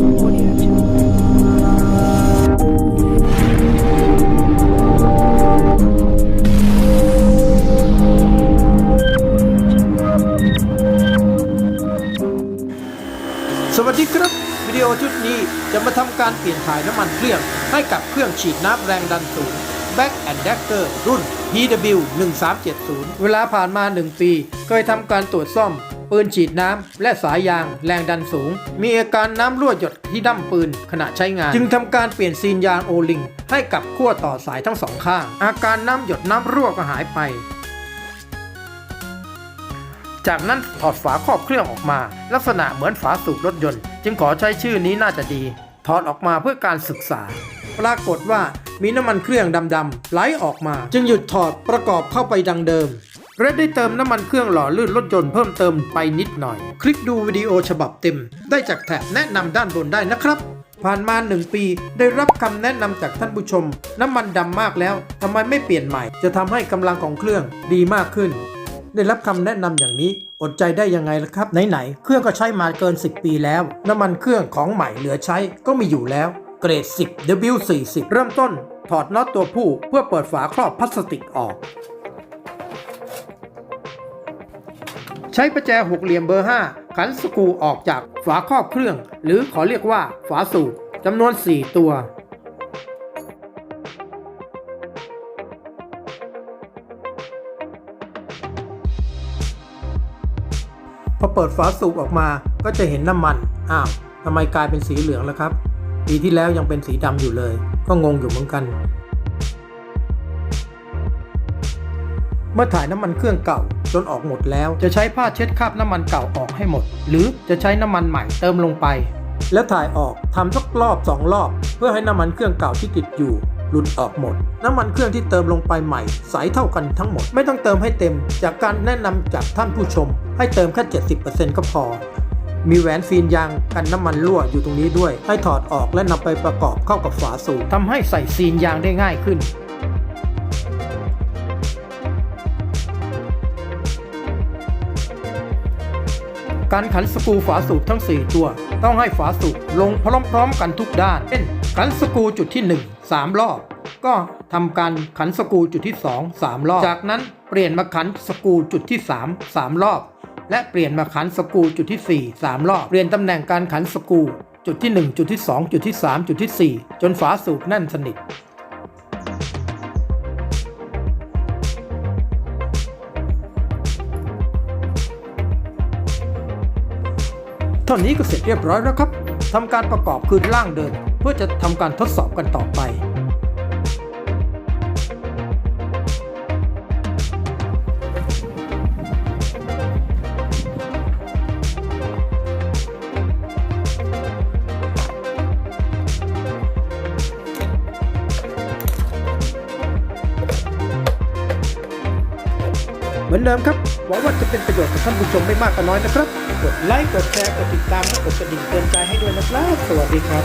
สวัสดีครับ วิดีโอชุดนี้จะมาทำการเปลี่ยนถ่ายน้ำมันเครื่องให้กับเครื่องฉีดน้ำแรงดันสูง Back and Dagger รุ่น PW 1370เวลาผ่านมา 1 ปี เคยทำการตรวจซ่อม ปืนฉีดน้ำ และสายยางแรงดันสูง มีอาการน้ำรั่วหยดที่ดั้มปืนขณะใช้งาน จึงทำการเปลี่ยนซีนยางโอลิง ให้กับขั้วต่อสายทั้งสองข้าง อาการน้ำหยดน้ำรั่วก็หายไป จากนั้นถอดฝาครอบเครื่องออกมา ลักษณะเหมือนฝาสูบรถยนต์ จึงขอใช้ชื่อนี้น่าจะดี ถอดออกมาเพื่อการศึกษา ปรากฏว่ามีน้ำมันเครื่องดำๆไหลออกมา จึงหยุดถอดประกอบเข้าไปดังเดิม และได้เติมน้ำมันเครื่องหล่อลื่นรถยนต์เพิ่มเติมไปนิดหน่อย คลิกดูวิดีโอฉบับเต็ม ได้จากแถบแนะนำด้านบนได้นะครับ ผ่านมา 1 ปีได้รับคำแนะนำจากท่านผู้ชม น้ำมันดำมากแล้วทำไมไม่เปลี่ยนใหม่ จะทำให้กำลังของเครื่องดีมากขึ้น ได้รับคำแนะนำอย่างนี้อดใจได้ยังไงล่ะครับไหนๆเครื่องก็ใช้มาเกิน 10 ปีแล้ว น้ำมันเครื่องของใหม่เหลือใช้ก็มีอยู่แล้วเกรด 10 W40 เริ่มต้น ถอดน็อตตัวผู้เพื่อเปิดฝาครอบพลาสติกออก ใช้ประแจหกเหลี่ยมเบอร์ 5 ขันสกูออกจากฝาครอบเครื่อง หรือขอเรียกว่าฝาสูบจำนวน 4 ตัว พอเปิดฝาสูบออกมาก็จะเห็นน้ำมัน อ้าวทำไมกลายเป็นสีเหลืองแล้วครับ ปีที่แล้วยังเป็นสีดำอยู่เลย ก็งงอยู่เหมือนกัน เมื่อถ่ายน้ำมันเครื่องเก่า จนออกหมดแล้ว จะใช้ผ้าเช็ดคราบน้ำมันเก่าออกให้หมด หรือจะใช้น้ำมันใหม่เติมลงไป แล้วถ่ายออกทำสักรอบสองรอบ เพื่อให้น้ำมันเครื่องเก่าที่ติดอยู่หลุดออกหมด น้ำมันเครื่องที่เติมลงไปใหม่ใสเท่ากันทั้งหมด ไม่ต้องเติมให้เต็ม จากการแนะนำจากท่านผู้ชม ให้เติมแค่ 70%ก็พอ มีแหวนฟีนยางกันน้ำมันรั่วอยู่ตรงนี้ด้วย ให้ถอดออกและนำไปประกอบเข้ากับฝาสูบทำให้ใส่ซีนยางได้ง่ายขึ้น การขันสกูฝาสูบทั้ง 4 ตัว ต้องให้ฝาสูบลงพร้อมๆกันทุกด้าน เช่น ขันสกูจุดที่ 1 3 รอบ ก็ทำการขันสกูจุดที่ 2 3 รอบ จากนั้นเปลี่ยนมาขันสกูจุดที่ 3 3 รอบ และเปลี่ยนมาขันสกูจุดที่ 4 3 รอบ เปลี่ยนตำแหน่งการขันสกูจุดที่ 1 จุดที่ 2 จุดที่ 3 จุดที่ 4 จนฝาสูบแน่นสนิท ท่านี้ก็เสร็จเรียบร้อยแล้วครับทำการประกอบคืนร่างเดินเพื่อจะทำการทดสอบกันต่อไป เหมือนเดิมครับหวังว่าจะเป็นประโยชน์กับท่านผู้ชมไม่มากก็น้อยนะครับ กดไลค์ กดแชร์ กดติดตามและกดกระดิ่งเตือนใจให้ด้วยนะครับ สวัสดีครับ